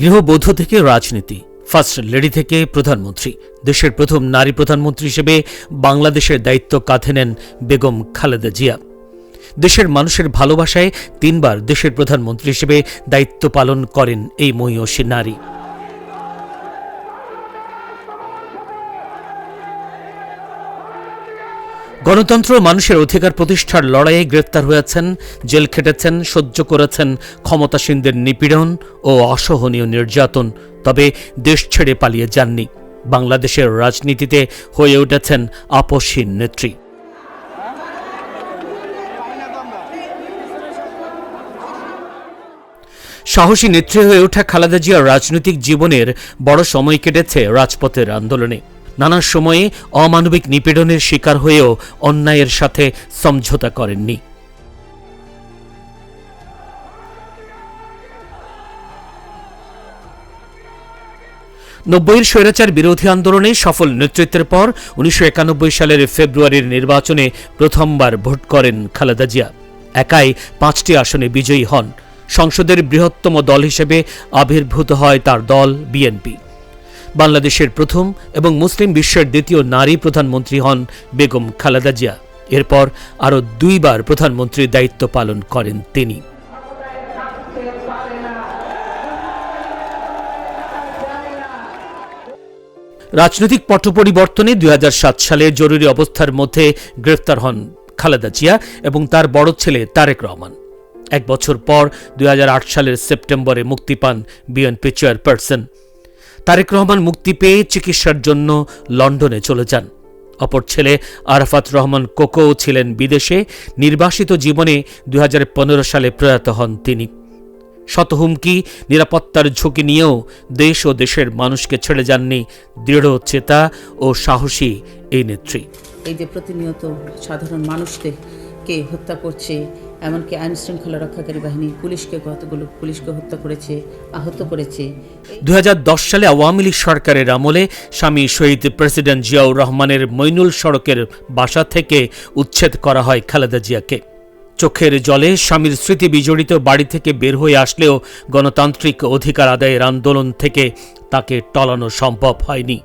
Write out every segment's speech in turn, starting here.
গৃহবধূ থেকে রাজনীতি। ফার্স্ট লেডি থেকে প্রধানমন্ত্রী। দেশের প্রথম নারী প্রধানমন্ত্রী হিসেবে বাংলাদেশের দায়িত্ব কাঁধে নেন বেগম খালেদা জিয়া। দেশের মানুষের ভালোবাসায় তিনবার দেশের প্রধানমন্ত্রী হিসেবে দায়িত্ব পালন করেন এই মহিয়সী নারী। গণতন্ত্র মানুষের অধিকার প্রতিষ্ঠার লড়াইয়ে গ্রেফতার হয়েছেন, জেল খেটেছেন, সহ্য করেছেন ক্ষমতাসীনদের নিপীড়ন ও অসহনীয় নির্যাতন। তবে দেশ ছেড়ে পালিয়ে যাননি। বাংলাদেশের রাজনীতিতে হয়ে উঠেছেন আপসহীন নেত্রী। সাহসী নেত্রী হয়ে ওঠা খালেদা জিয়ার রাজনৈতিক জীবনের বড় সময় কেটেছে রাজপথের আন্দোলনে। নানা সময়ে অমানবিক নিপীড়নের শিকার হয়েও অন্যায়ের সাথে সমঝোতা করেননি। নব্বইয়ের স্বৈরাচার বিরোধী আন্দোলনে সফল নেতৃত্বের পর উনিশশো একানব্বই সালের ফেব্রুয়ারির নির্বাচনে প্রথমবার ভোট করেন খালেদা জিয়া। একাই পাঁচটি আসনে বিজয়ী হন। সংসদের বৃহত্তম দল হিসেবে আবির্ভূত হয় তার দল বিএনপি। বাংলাদেশের প্রথম এবং মুসলিম বিশ্বের দ্বিতীয় নারী প্রধানমন্ত্রী হন বেগম খালেদা জিয়া। এরপর আরও দুইবার প্রধানমন্ত্রীর দায়িত্ব পালন করেন তিনি। রাজনৈতিক পট পরিবর্তনে দুই হাজার সাত সালে জরুরি অবস্থার মধ্যে গ্রেফতার হন খালেদা জিয়া এবং তার বড় ছেলে তারেক রহমান। এক বছর পর দুই হাজার আট সালের সেপ্টেম্বরে মুক্তি পান বিএনপি চেয়ারপারসন। তারেক রহমান মুক্তি পেয়ে চিকিৎসার জন্য লন্ডনে চলে যান। অপর ছেলে আরাফাত রহমান কোকো ছিলেন বিদেশে, নির্বাসিত জীবনে দুই হাজার পনেরো সালে প্রয়াত হন তিনি। শত হুমকি, নিরাপত্তার ঝুঁকি নিয়েও দেশ ও দেশের মানুষকে ছেড়ে যাননি দৃঢ় চেতা ও সাহসী এই নেত্রী। এই যে প্রতিনিয়ত সাধারণ মানুষদের কে হত্যা করছে এমনকি আইন শৃঙ্খলা রক্ষাকারী বাহিনী পুলিশকে কতগুলো পুলিশকে হত্যা করেছে, আহত করেছে দু সালে আওয়ামী লীগ সরকারের আমলে স্বামী শহীদ প্রেসিডেন্ট জিয়াউর রহমানের মইনুল সড়কের বাসা থেকে উচ্ছেদ করা হয় খালেদা জিয়াকে। চোখের জলে স্বামীর স্মৃতি বিজড়িত বাড়ি থেকে বের হয়ে আসলেও গণতান্ত্রিক অধিকার আদায়ের আন্দোলন থেকে তাকে টলানো সম্ভব হয়নি।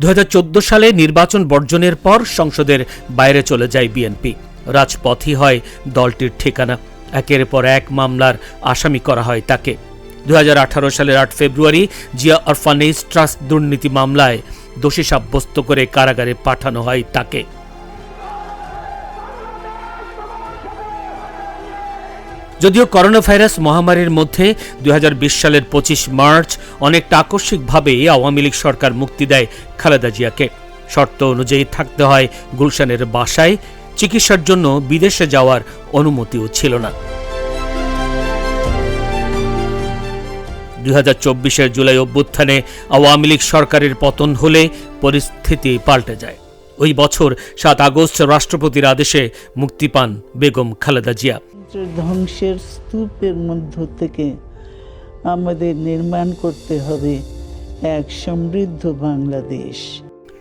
দু হাজার চোদ্দ সালে নির্বাচন বর্জনের পর সংসদের বাইরে চলে যায় বিএনপি। রাজপথই হয় দলটির ঠিকানা। একের পর এক মামলার আসামি করা হয় তাকে। দু সালের আট ফেব্রুয়ারি জিয়া অরফানেজ ট্রাস্ট দুর্নীতি মামলায় দোষী সাব্যস্ত করে কারাগারে পাঠানো হয় তাকে। যদিও করোনা ভাইরাস মহামারীর মধ্যে দুই হাজার বিশ সালের পঁচিশ মার্চ অনেকটা আকস্মিকভাবে আওয়ামী লীগ সরকার মুক্তি দেয় খালেদা জিয়াকে। শর্ত অনুযায়ী থাকতে হয় গুলশানের বাসায় চিকিৎসার জন্য বিদেশে যাওয়ার অনুমতিও ছিল না। দুই হাজার চব্বিশের জুলাই অভ্যুত্থানে আওয়ামী লীগ সরকারের পতন হলে পরিস্থিতি পাল্টে যায়। ওই বছর সাত আগস্ট রাষ্ট্রপতির আদেশে মুক্তি পান বেগম খালেদা জিয়া। ধ্বংসের স্তূপের মধ্য থেকে আমাদের নির্মাণ করতে হবে এক সমৃদ্ধ বাংলাদেশ।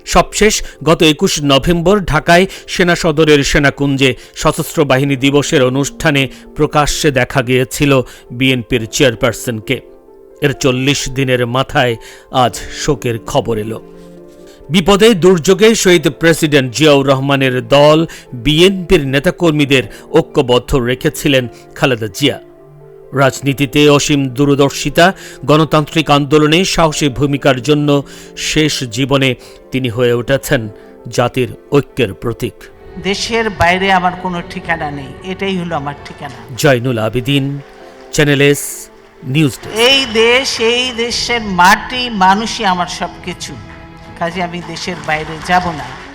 সবশেষ গত একুশ নভেম্বর ঢাকায় সেনা সদরের সেনাকুঞ্জে সশস্ত্র বাহিনী দিবসের অনুষ্ঠানে প্রকাশ্যে দেখা গিয়েছিল বিএনপির চেয়ারপারসনকে। এর চল্লিশ দিনের মাথায় আজ শোকের খবর এলো। বিপদে দুর্যোগে শহীদ প্রেসিডেন্ট জিয়াউর রহমানের দল বিএনপির নেতাকর্মীদের ঐক্যবদ্ধ রেখেছিলেন খালেদা জিয়া। রাজনীতিতে অসীম দূরদর্শিতা গণতান্ত্রিক আন্দোলনে সাহসী ভূমিকার জন্য শেষ জীবনে তিনি হয়ে উঠেছেন জাতির ঐক্যের প্রতীক। দেশের বাইরে আমার কোনো ঠিকানা নেই এটাই হলো আমার ঠিকানা। Zainul Abedin channel S news এই দেশ এই দেশের মাটি মানুষই আমার সব কিছু কাজে আমি দেশের বাইরে যাব না।